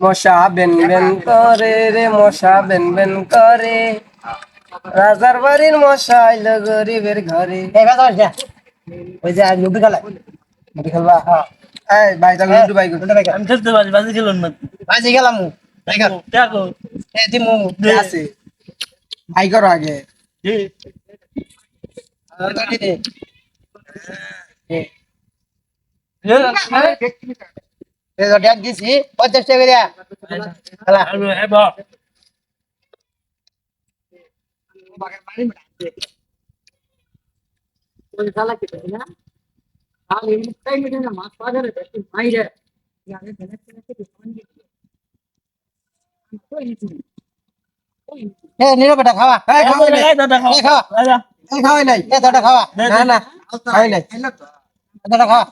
মশা Ben Ben করে রে মশা বেন বেন করে। রাজার বাড়ির মশা আইলো গরিবের ঘরে। ওই যে আজ লুডু খেলা। লুডু খেলবা? হ্যাঁ। এই ভাই তাহলে লুডু করুন আমি খেলতে পারি বাজি খেলুন না। বাজি গেলাম দেখো দেখো। এ দিমু। আছে ভাই করো আগে। জি ডেট দিছি পঞ্চাশ টাকা দিয়া। নিরবেটা খাওয়া। খাওয়া নাই খাওয়া। না না খাওয়াই নাই খাওয়া।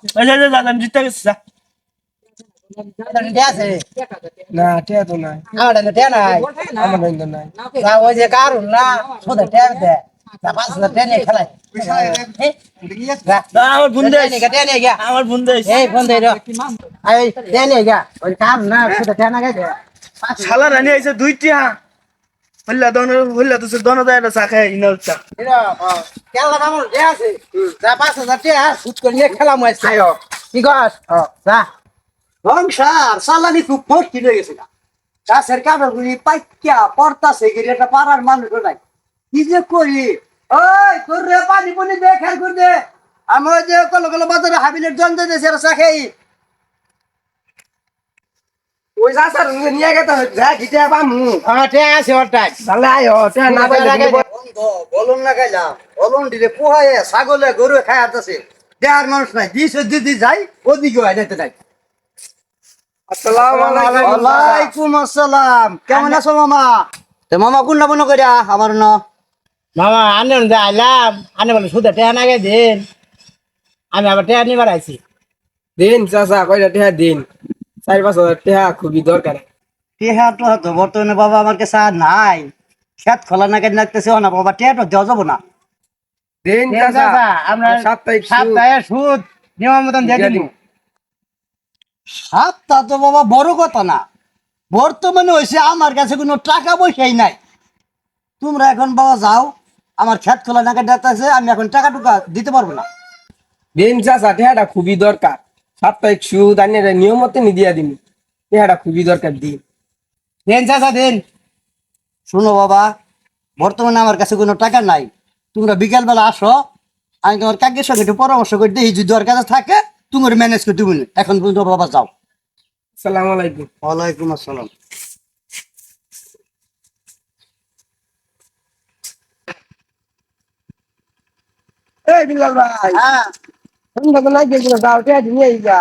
জিতে গেছি না টিয়া তো নাই। আমার না টেন নাই। আমার কিন্তু নাই। তা ওই যে কারুন না শুধু টেন দে। তা পাঁচ হাজার টেন খেলাই। না, আমার ফোন দে টেন গিয়া আমার ফোন দে এই ফোন দে এই টেন গিয়া। ওই কারুন না শুধু টেন গেছে শালা রানি আইছে দুইটি। হল্লা দন হল্লা তো দন দা এটা শাখা ইনাল চা। কেলা কামড় দে আছে। যা পাঁচ হাজার সুদ করে নিয়ে খেলাম আজকে। কি যা। সংসার সালানি খুব ভর্তি হয়ে গেছে গা। গাছের পাইকা একটা পাড়ার মানুষ নাই। কি যে করি? ওই তোর রে পানি পানি দে খেয়াল করে দে। আমি ওই যে কলো কলো বাজারে হাবিলের চা খাই ওই সাসার নিয়ে গেতে যা গিটা পামু আমার টেন আছে ওর তাহলে আয়ো টিয়া না পাইলে বন্ধ বলুন না গাইলাম বলুন দিলে পোহায় ছাগলে গরু খাই আসতেছে দেহার মানুষ নাই দিস দিদি যাই ওদিকে হয় নাই। আসসালামু আলাইকুম আসসালাম। কেমন আছো মামা? তে মামা কোন না কইরা আমার ন মামা আনে আইলাম। আনে বলে শুধু টেন আগে দিন। আমি আবার টেন নিবার আইছি। দিন চাচা কয়টা টিয়া দিন? চার পাঁচ হাজার টিয়া খুবই দরকার। টেহা তো হতো বর্তমানে বাবা আমার কাছে আর নাই। খেত খোলা না কেন লাগতেছে না বাবা টেহা তো দেওয়া যাব না। দিন চাচা চাচা, আমরা সাপ্তাহিক সুদ। সপ্তাহে সুদ নিয়ম মতন দিয়ে দিয়ে দিন দিন। সাতটা তো বাবা বড় কথা না। বর্তমানে হয়েছে আমার কাছে কোনো টাকা পয়সাই নাই। তোমরা এখন বাবা যাও আমার খেত খোলা না কেন লাগতেছে আমি এখন টাকা টুকা দিতে পারব না। দিন চাচা টিয়াটা খুবই দরকার। সাপ্তাহিক সুদ আনিয়ে নিয়ম মতো নি দিয়া দিন টিয়াটা খুবই দরকার দিন। দিন চাচা দিন। শোনো বাবা বর্তমানে আমার কাছে কোনো টাকা নাই। তোমরা বিকালবেলা আসো আমি তোমার কাকের সঙ্গে একটু পরামর্শ করে দেখি যদি ওর কাছে থাকে। তোমার ম্যানেজ করে দিব এখন পর্যন্ত বাবা যাও। আসসালামু আলাইকুম। ওয়ালাইকুম আসসালাম। এই বিলাল ভাই। হ্যাঁ। তোমরা তো নাই গেছিল দাও টিয়া দিয়ে এই যা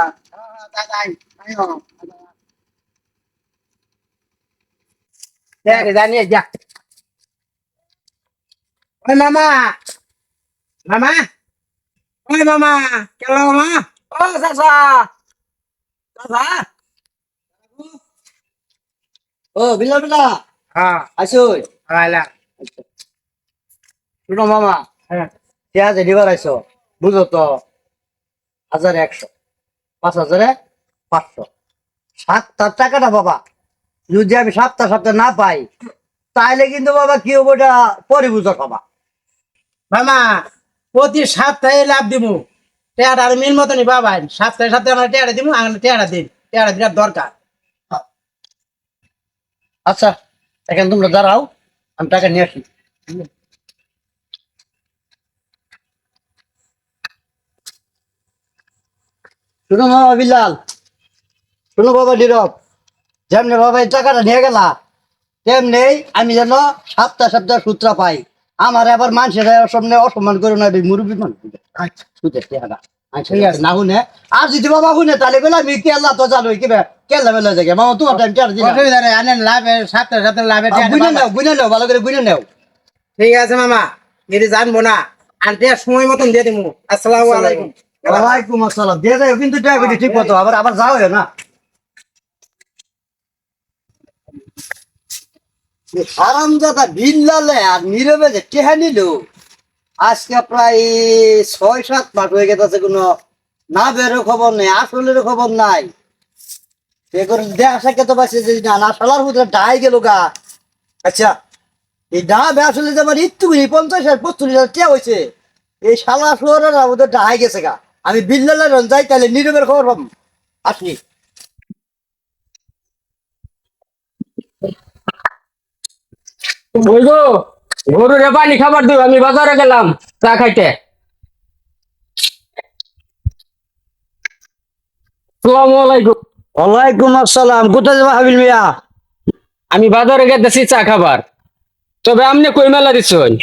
জানিয়ে যা। ওই মামা। মামা? ওই মামা কেন মামা ও চাচা। চাচা। ও বিলা বিলা হ্যাঁ। আসো আইলা। শুনো মামা। হ্যাঁ। পেঁয়াজ এবার আইসো বুঝো তো হাজার একশো পাঁচ হাজারে পাঁচশো। সাতটার টাকাটা বাবা যদি আমি সাতটা সাতটা না পাই তাহলে কিন্তু বাবা কি হব এটা পরে বুঝো বাবা। মামা প্রতি সপ্তাহে লাভ দিব টেয়ার আর মিল মতনই বাবাই সপ্তাহে সপ্তাহে আমরা টেয়ারা দিব আমরা টেয়ারা দিন টেয়ারা বিরাট দরকার। আচ্ছা এখন তোমরা দাঁড়াও, আমি টাকা নিয়ে আসি। শুনো বাবা বিলাল, শুনো বাবা নীরব, যেমনি বাবা এই টাকাটা নিয়ে গেলা, তেমনি আমি যেন সপ্তাহ সপ্তাহ সূত্র পাই। আমার আবার মানুষের সামনে অসম্মান করে না মুরব্বী মানুষ আচ্ছা টাকা শুনে। আর যদি বাবা তাহলে বলে আমি কেলা তো জানো কি কেলা বেলা জায়গা মামা তোমার টাইম টেয়ার দিলাম? অসুবিধা নেই আনেন লাভে সপ্তাহে সপ্তাহে লাভে গুনে নাও গুনে নাও ভালো করে গুনে নাও। ঠিক আছে মামা। যদি জানব না। আর সময় মতন দিয়ে দিব আসসালামু আলাইকুম। ওয়ালাইকুম আসসালাম। দিয়ে যাও কিন্তু ঠিক মতো। আবার আবার যাও না। বিল্লালে আর নীরবে যে টেহা নিল। আজকে প্রায় ছয়, সাত মাস হয়ে গেছে কোনো না বেরো খবর নেই আসলের খবর নাই। দেখা পাচ্ছে যে না না, শালার হুদরা ডাই গেল গা। আচ্ছা এই যে আমার একটু পঞ্চাশ হাজার পঁচল্লিশ হাজার টিয়া হয়েছে এই শালা শোয়ারা ওদের ডাই গেছে গা। আমি বিল্লালের যাই তাহলে নীরবের খবর পাবো। ওই গো গরুরে পানি খাবার দিব আমি বাজারে গেলাম চা খাইতে। আসসালামু আলাইকুম ওয়ালাইকুম আসসালাম কোথায় যাব হাবিল মিয়া? আমি বাজারে গেতেছি চা খাবার। তবে আপনি কই মেলা দিচ্ছেন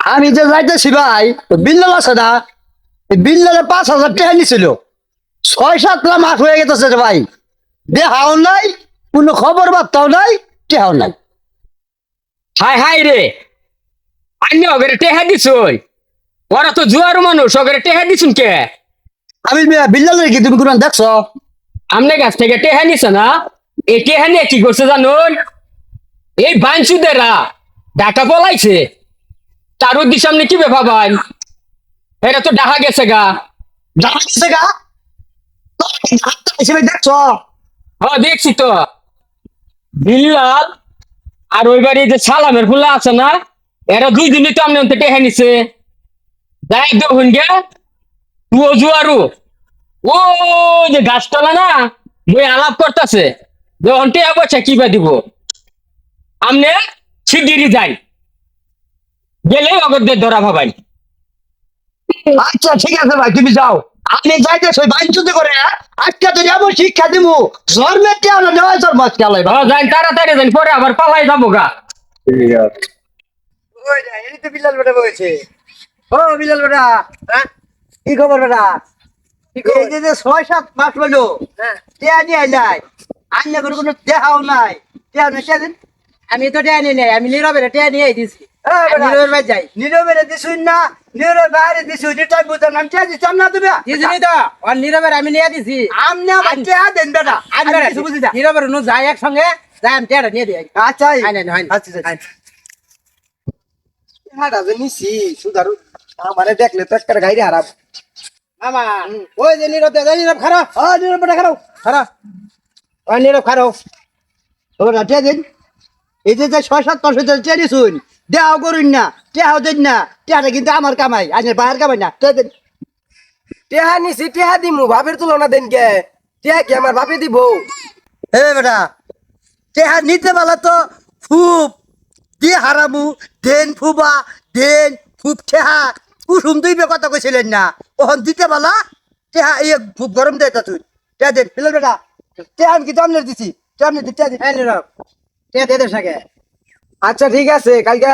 আমি যে যাইতেছি ভাই বিল্লাল আছে না? বিল্লালে পাঁচ হাজার টাকা নিছিল। ছয় সাতটা মাস হয়ে গেছে ভাই। দেহাও নাই কোনো খবর বার্তাও নাই টেহাও নাই। হাই হাই রে। আন্য ওগরে টেহা দিছুন ওরা তো জুয়ার মানুষ ওগরে টেহা দিছুন কে? আমি বিল্লালের কি তুমি কোনো দেখছ? আমনে গাছ থেকে টেহা নিছে না? এই টেহা নিয়ে কি করছে জানুন? এই বাইনসুদেরা ডাকা পলাইছে। তার উদ্দেশ্য আপনি কি ভাবান? এটা তো ডাহা গেছে গা। দেখা গেছে গা? হিসেবে দেখছ? হ্যাঁ দেখছি তো। বিল্লাল আর ওই বাড়ি যে সালামের ফুলা আছে না, এরা দুই দিনই তো আমনে অন্তে টেহা নিছে। যাই দেখুন গে তুও জুয়ারু। ও যে গাছতলা না, বই আলাপ করতেছে। যখন টেহা বসে কি বা দিব? আমনে শিগগিরই যাই। গেলে অগরদের ধরা ভাবাই। আচ্ছা ঠিক আছে ভাই, তুমি যাও। আপনি যাইতেছো বাইঞ্চুতে করে হ্যাঁ? আজকে তো যাব শিক্ষা দিব জন্মের টেয়া হলো নেওয়া আজকে আলাই হ্যাঁ যাই তাড়াতাড়ি যাই পরে আবার পালাই যাব গা। এই তো বিলাল বেটা বলছে ও বিলাল বেটা হ্যাঁ? কি খবর বেটা? এই যে যে ছয় সাত মাস হলো টেয়া নিয়ে আইলাই আইনা করে কোনো দেহাও নাই। টেয়া নেই টেয়া আমি তো টেয়া নিয়ে নেই আমি নীরবের টেয়া নিয়ে দিছি। নীরবের বাড়ি যাই। নীরবের দিছুই না নীরবের বাইরে দিছুই যেটাই বুঝতাম না আমি টেয়া দিতাম না তুমি? দিছিনি তো আর নীরবের আমি নিয়ে দিছি। আমনে আমার টেয়া দেন বেটা। আমি আমি কিছু বুঝি না। নীরবের নু যাই একসঙ্গে যাই আমি টেয়াটা নিয়ে দিই। আচ্ছা আই। নাই, আই নাই। আচ্ছা আচ্ছা। হাঁটা যে নিছি সুদারু আমারে দেখলে তো একটা হারাব মামা। ওই যে নীরব দে নীরব খারো ও নীরব বেটা খারাপ খারো ওই নীরব খারো ও বেটা দিন। এই যে ছয় সাত দিছুন। দেহাও করুন না টেহাও দিন না টেহাটা কিন্তু আমার কামাই আজ বাইরের কামাই না টেহা নিছি টেহা দিমু বাপের তুলনা দেন কে? টেহা কি আমার বাপে দিব? হে বেটা টেহা নিতে পারলে তো ফুপ দিয়ে হারামু দেন ফুবা দেন ফুপ টেহা কুসুম দুই বে কথা কইছিলেন না ওহন দিতে পারলা? টেহা এই খুব গরম দেয় তা তুই টেহা দেন ফেলে বেটা। টেহা আমি কিন্তু আপনার দিছি টেহা আপনি টেহা দিন। টেয়া দিয়ে দে সাকে আচ্ছা ঠিক আছে কালকে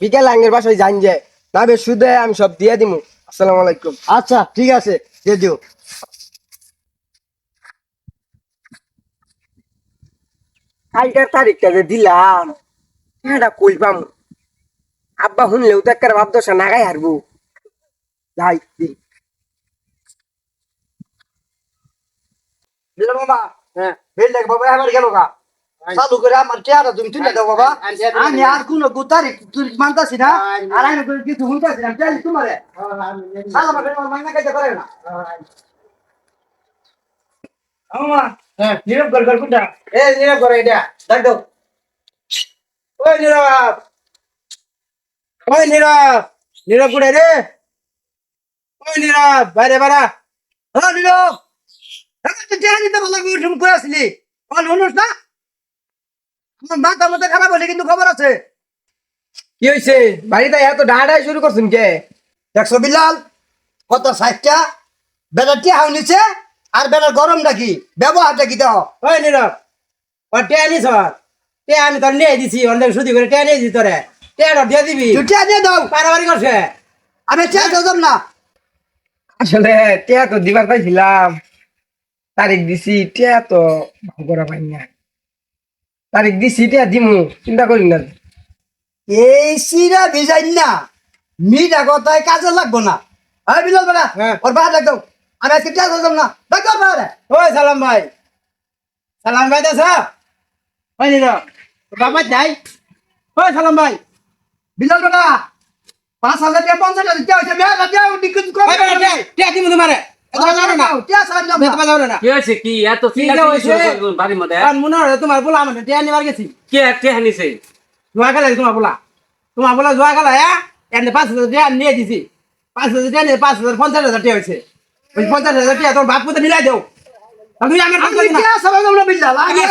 বিকেল আঙ্গের বাসায় যান যে। তবে সুদে আমি সব দিয়ে দিমু। আসসালামু আলাইকুম। আচ্ছা ঠিক আছে দিয়ে দিও। কালকের তারিখটা যে দিলাম এটা কই পাম? আব্বা শুনলেও তো একটা ভাব দশা নাগাই হারবো। যাই হ্যাঁ বেল দেখ বাবা আমার গেল গা? চালু করে আমার চেহারা তুমি তুলে দাও বাবা। আমি আর কোন গুতারি তুই মানতাছি না। আর আমি কিছু শুনতাছি না। তেল তোমারে। সালা মাকে মাইনা কাজে করে না। আমা হ্যাঁ নীরব গড় গড় কুটা এ নীরব করে এটা ডাক দাও ওই নীরব। ওই নীরব। নীরব কুড়ে রে? ওই নীরব বাইরে বাড়া। হ্যালো নীরব। এখন তো চেহারা নিতে ভালো করে উঠুম করে আসলি? বল না? আমার মাথা মতো খারাপ হলে কিন্তু খবর আছে। কি হয়েছে বাড়িতে এত ডাঁড়াই শুরু করছেন কে? দেখছ বিলাল কত সাইজটা বেটার টিয়া হাও নিচে আর বেটার গরম নাকি ব্যবহারটা কি দাও ওই নীরব ওর টেয়া নিস টেয়া আমি তোর নিয়ে দিছি অন্য সুদি করে টেয়া নিয়ে দিছি তোরে। টেয়াটা দিয়ে দিবি। তুই টিয়া দিয়ে দাও। পারাবারি করছে। আমি টিয়া দাম না। আসলে টিয়া তো দিবার পাইছিলাম। তারিখ দিছি টিয়া তো ভাগ করা পাই না তারিখ দিছি টিয়া দিমু চিন্তা করি না এই সিরা ভিজাই না মিটা কথায় কাজে লাগবো না আরে বিলাল হ্যাঁ। ওর বাইরে ডাক দাও আমি আজকে টিয়া দাম না ডাক দাও বাইরে ওই সালাম ভাই সালাম ভাই দাস ওই নীরব বাবা যাই ওই সালাম ভাই বিলাল বেটা পাঁচ হাজার টাকা পঞ্চাশ হাজার টিয়া হয়েছে টেয়া টেয়া দিমু তোমারে টিয়া মনে তোমার বলা আমাদের টিয়া নিবার গেছি। কে কে হানিছে জোয়া খেলা তোমার বলা তোমার বলা জোয়া খেলা হ্যাঁ? এনে পাঁচ হাজার টিয়া নিয়ে দিছি। পাঁচ হাজার টিয়া নিয়ে পাঁচ হাজার পঞ্চাশ হাজার টিয়া হয়েছে। ওই পঞ্চাশ হাজার টিয়া তোর বাপ কোথায় মিলাই দেও? আর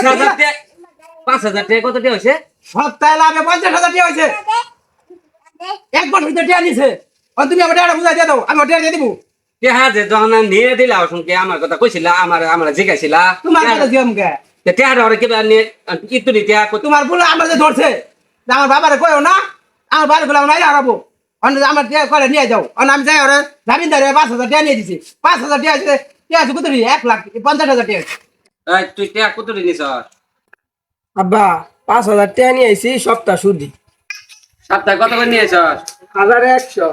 আমার টিয়া পাঁচ হাজার টাকা কত টাকা হয়েছে? সপ্তাহে লাভে পঞ্চাশ হাজার টিয়া হয়েছে। এক বছর টিয়া নিছে। তুমি আমার টিয়াটা বুঝাই দিয়ে দাও আমি টিয়া দিয়ে দিব। কে হ্যাঁ যে যখন নিয়ে দিলা শুনকে আমার কথা কইছিলা আমার আমার জিগাইছিলা তোমার কাছে দিও মুখে টেহার ওরে কিবা নিয়ে ইতুরি টেহা কত তোমার বলে আমার যে ধরছে যে আমার বাবারে কয়ও না আমার বাড়ি বলে আমার হারাবো। অন্য আমার টিয়া করে নিয়ে যাও। অন্য আমি যাই ওরে জামিনদারে পাঁচ হাজার টিয়া নিয়ে দিছি। পাঁচ হাজার টিয়া আছে টিয়া আছে কত এক লাখ পঞ্চাশ হাজার টিয়া আছে। এই তুই টেহা কত নিছ? আব্বা পাঁচ হাজার টাকা নিয়ে আইছি সপ্তাহ সুদি সপ্তাহে কত করে নিয়েছ হাজার একশো।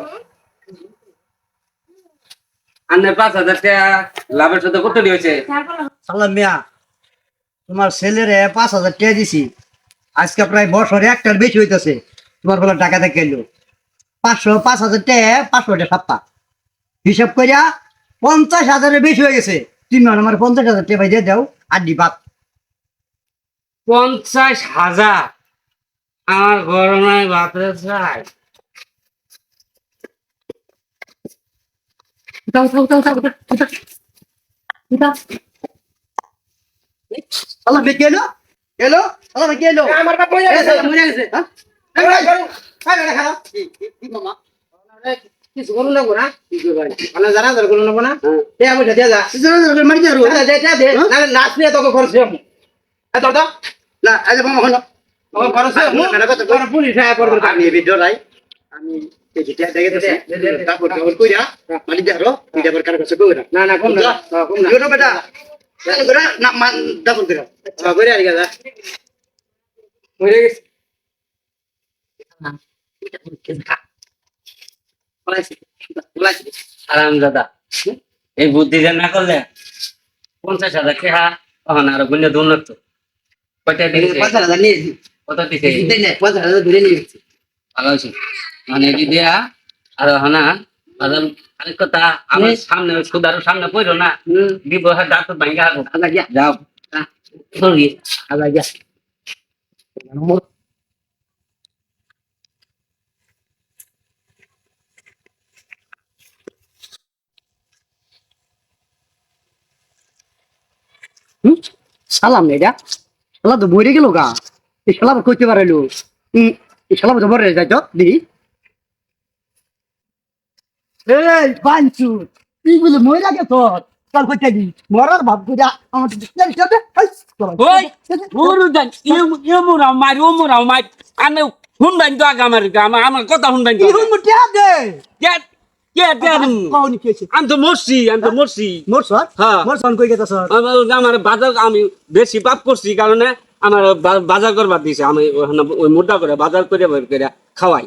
আন্নে পাঁচ হাজার টাকা লাভের সাথে কত হয়েছে। সালাম মিয়া তোমার ছেলেরে পাঁচ হাজার টাকা দিছি। আজকে প্রায় বছরে একটার বেশি হইতেছে। তোমার বলে টাকা থেকে এলো পাঁচশো পাঁচ হাজার টাকা পাঁচশো টাকা সপ্তাহ। হিসাব করিয়া পঞ্চাশ হাজারের বেশি হয়ে গেছে। তুমি আর আমার পঞ্চাশ হাজার টাকা দিয়ে দাও আড্ডি বাদ পঞ্চাশ হাজার? আমার গরমায় বাপরে চাই। দাও দাও দাও দাও দাও দাও সালাম ভাই কে এলো এলো সালাম ভাই কে এলো আমার বাপ মরে গেছে মরে গেছে হ্যাঁ? কি- কি- কি? কিছু করুন না গো না মানে জানা ধর করুন না টিয়া পয়সা দিয়ে যা মারি। আরে দে দে নাহলে নাচ নিয়ে তোকে খরচ এ তোর তো না, যে মামা হলো। খরচ পুলিশ হ্যাঁ করবে আমি ভিডিও নাই আমি দিছি। হ্যাঁ, কম না ইউনো বেটা তাহলে করে না মান দাফন করে। হ্যাঁ, করে আর কি যা। মরে গেছে। আরাম দাদা এই বুদ্ধি যে না করলে পঞ্চাশ হাজার টাকা তখন আরও গুণে দৌড় লাগতো। কয়টা দিয়েছে পঞ্চাশ হাজার নিয়েছি। কত দিছে? পঞ্চাশ হাজার ধরে নিয়ে ভালো হয়েছে। মানে এটি দিয়া আর হনা আরাম আরেক কথা আমার সামনে সুদারও সামনে পড়ো না? দিব হ্যাঁ দাঁত ভাঙ্গা হারবো আল্লাহ গিয়া। যাও। সরি। আল্লাহ গিয়া। সালাম এটা শালা তো বইরে গেল গা। এই শালা কইতে পারল এই শালা তো বরে যাই তো দিদি এই বাঞ্চু তুই বলে মইরা গেছ কাল কইতে দি মরার ভাব কইরা আমার তো দেখতে দিতে ওই ওরু দেন ইমুরা মারি ওমুরা মারি। আমি শুনবেন তো আগে আমার আমার আমার কথা শুনবেন তো কি হুন মুটিয়া দে। কে কে কে কোনি কেছে আমি তো মরছি আমি তো মরছি। মোর হ্যাঁ। মোর কই গেছ সর আমার আমার বাজার আমি বেশি পাপ করছি কারণে আমার বাজার করবার দিছে। আমি ওই মোটা করে বাজার করে বের করে খাওয়াই।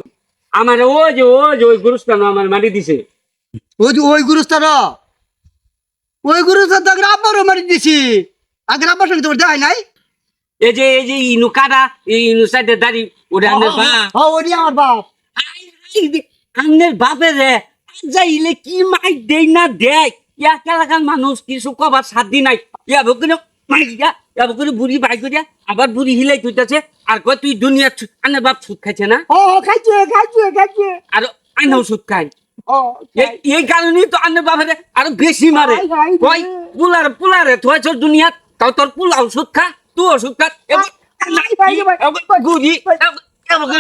আমার ওই যে ওই যে ওই গুরুস্থান আমার মারি দিছে। ওই যে ওই গুরুস্থান? ওই গুরুস্থান তো আব্বারও মারি দিছি। আগে আব্বার সঙ্গে তোমার দেখাই নাই? এই যে এই যে ইনু কাটা এই ইনু সাইডে দাড়ি ওটা আনের বা হ্যাঁ ওই আমার বাপ। আনের বাপে রে যাইলে কি মাই দেই না দেখ ইয়া এলাকার মানুষ কিছু কবার সাথী নাই। ইয়া বকুনে মাই বকুনে বুড়ি বাই করিয়া আবার বুড়ি হিলাই তুইতাছে আর কয় তুই দুনিয়া আনের বাপ সুদ খাইছে না? ও খাইছে খাইছে খাইছে। আর আইনাও সুদ খাই এই- এই কারণেই তো আন্নের বাবারে আরও বেশি মারে। খাই, খাই, কই পুলার পুলারে তুই তোর দুনিয়া তাও তোর পুলা ওষুধ খা তুই ওষুধ গুড়ি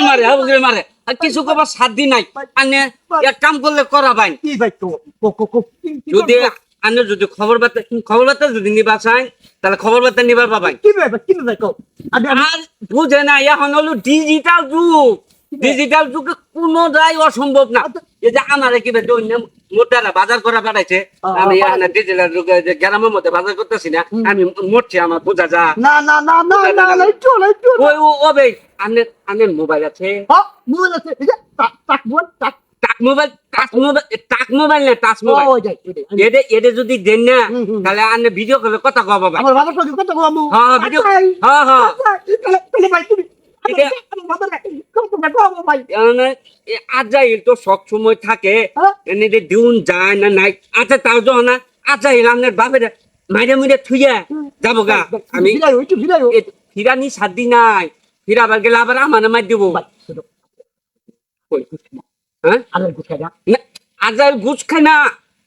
মারে মারে। কিছু কবার সাথ নাই। আনে এক কাম করলে করা ভাই যদি আনে যদি খবর বার্তা খবর বার্তা যদি নিবা চাই তাহলে খবর বার্তা নিবার পাবাই কি ভাই কি ভাই কো আমি আর বুঝে না এখন হলো ডিজিটাল যুগ। ডিজিটাল যুগে কোনোটাই অসম্ভব না। এই যে আমার কি মোটারা বাজার করা পাঠাইছে আমি এখানে ডিজিটাল যুগে যে গ্রামের মধ্যে বাজার করতেছি না আমি মরছি আমার বোঝা যা। না না না না না না চল চল ওই ওবে আনে আনে মোবাইল আছে। মুন আছে তাক বল তাক। Mobile touch mobile touch mobile না টাচ মোবাইল। এদে এদে যদি দেন না। তাহলে আনে ভিডিও কলে কথা কব বাবা আমার বাবার সঙ্গে কত আমু। হ্যাঁ ভিডিও হ্যাঁ হ্যাঁ। তাহলে তাহলে ভাই তুমি ভাই। মানে তো সব সময় থাকে। হ্যাঁ? এনে যে দিউন যায় না নাই। আচ্ছা তাও যখন না। আচ্ছা বাপের মাইরে থুইয়া যাব গা। আমি এ ফিরানি সাদি নাই। ফিরাবার গেলে আবার আমার মার দিব। হ্যাঁ? না, আজার ঘুষ খায় না।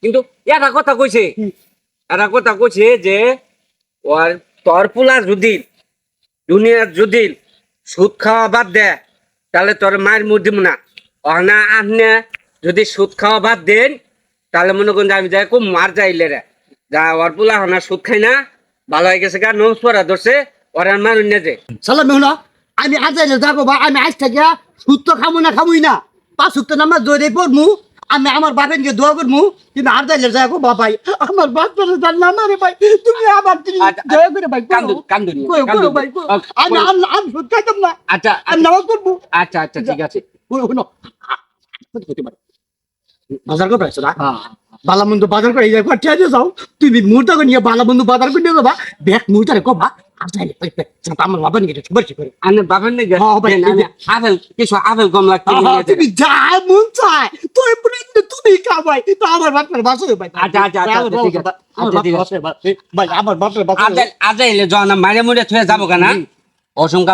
কিন্তু একটা কথা কইছে। একটা কথা কইছে যে ওর তোর পোলা যদি দুনিয়ার যদি সুদ খাওয়া বাদ দে তাহলে তোর মায়ের মুখ দিব না। অনা আপনি যদি সুদ খাওয়া বাদ দেন তাহলে মনে করেন আমি যাই খুব মার যাইলে রে। যা ওর পোলা হনা সুদ খাই না ভালো হয়ে গেছে গা নমস পড়া ধরছে ওর আর মারুন না যে। সালাম আমি আজ যাব বা আমি আজ থেকে সুদ তো খামু না খামুই না। পাঁচ সুক্ত নামাজ দৌড়ে পড়মু আমি আমার বাপেনকে দোয়া করমু কিন্তু আর যাইলে যাব বাবাই আমার বাচ্চারা জান না মারে ভাই তুমি আবার তুমি আচ্ছা, দয়া করে ভাই কান্দুন কান্দুন করো, করো কান্দুন ভাই, আচ্ছা, আমি আমি আমি সুদ না। আচ্ছা আমি নামাজ পড়ব। আচ্ছা আচ্ছা ঠিক আছে। শুনো, শুনো। বাজার করে পাইছো না বাজার যাও। তুমি মুহূর্ত নিয়ে বালা বন্ধু বাজার করে নিয়ে যাবা। ব্যাগ মুহূর্তে কবা আর আমার হ্যাঁ, যা মন আচ্ছা, আচ্ছা, আচ্ছা, আচ্ছা, মারে মুড়ে থুয়ে যাব কেনা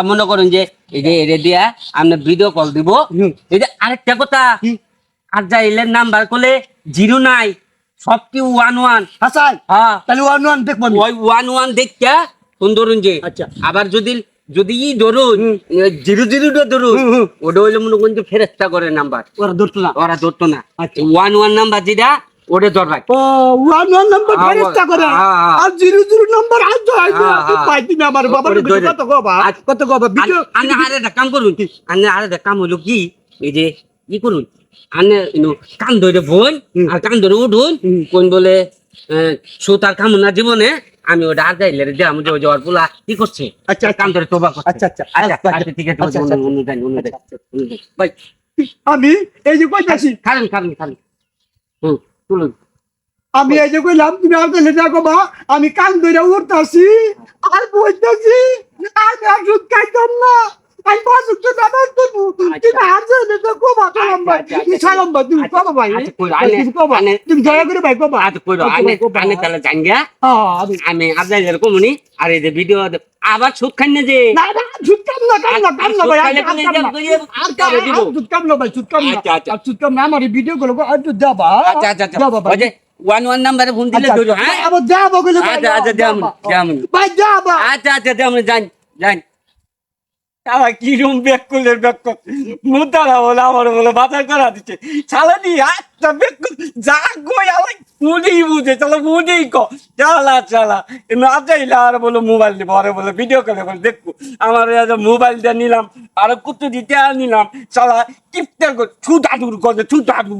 মনে করুন যে এই যে এরে দিয়া আমরা ভিডিও কল দিব। এই যে আরেকটা কথা কি? আজাইলের নাম্বার করলে জিরো নাই সব কি ওয়ান ওয়ান হ্যাঁ তাহলে ওয়ান ওয়ান দেখব ওয়ান ওয়ান দেখা ফোন ধরুন যে আচ্ছা। আবার যদি যদি ই ধরুন জিরো জিরোটা ধরুন। ওটা হইলে মনে করুন যে ফেরেস্তা করে নাম্বার। ওরা ধরতো না। ওরা ধরতো না। আচ্ছা। ওয়ান ওয়ান নাম্বার যেটা ওটা ধরবাই। ও ওয়ান ওয়ান নাম্বার ফেরেস্তা করে। আর জিরো জিরো নাম্বার আজ আজ। আমার বাবার কত। কত ভিডিও আরে একটা কাম করুন। আরে একটা কাম হলো কি? এই যে ই করুন। আনে কান ধরে বোন আর কান ধরে উঠুন। কোন বলে সুতার কামনা জীবনে আমি ওটা আর যাইলে রে আমি যে যাওয়ার পোলা কি করছে? আচ্ছা, কান ধরে তোবা করছে। আচ্ছা, আচ্ছা, আচ্ছা আচ্ছা, আচ্ছা ঠিক আছে আচ্ছা, আচ্ছা, অনুদান অনুদান ভাই আমি এই যে কইতাছি। খালেন খালেন খালেন হুম তুলুন। আমি এই যে কইলাম তুমি আর তাহলে দেখো বা আমি কান ধরে উঠতাছি আর বইতাছি আর খাইতাম না। আমি বাসুক তো নামাজ পড়ব তুমি আর যাইলে তো কবা কলাম ভাই আচ্ছা, আচ্ছা, সালাম ভাই তুমি কবা ভাই। আচ্ছা, তুমি কবা। তুমি দয়া করে ভাই কবা। আচ্ছা কইরো আনে আনে তাহলে জাঙ্গা হ্যাঁ, আমি আমি আর যাইলে আর এই যে ভিডিও আবার সুদ খান না যে? না না সুদ কাম না কাম না কাম না ভাই আর কাম না। কইলে কাম দিব। না ভাই সুদ কাম না। আচ্ছা, আচ্ছা। আর সুদ কাম না আমার ভিডিও গুলো আর তো যাবা। আচ্ছা আচ্ছা আচ্ছা। ভাই। ওয়ান ওয়ান নাম্বারে ফোন দিলে ধরো হ্যাঁ? আবার যাবগুলো আচ্ছা, আচ্ছা, যাব, যাব। ভাই যাবা। আচ্ছা আচ্ছা আচ্ছা আমরা যান যান শালা কি রুম ব্যাক করলে ব্যাক কর? মুদারা বলে, আমার বলে, বাজার করা দিচ্ছে। শালা দি আচ্ছা ব্যাক কর। যা কই আমার মুডেই বুঝে, শালা মুডেই ক চালা চালা না চাইলে আর বলে মোবাইল নিবো, আরে বলে ভিডিও কলে বলে দেখব আমার মোবাইল দিয়ে নিলাম, আর কুত্তু দিতে নিলাম, শালা কিপ্টার কর ছুটাটুর করে ছুটাটু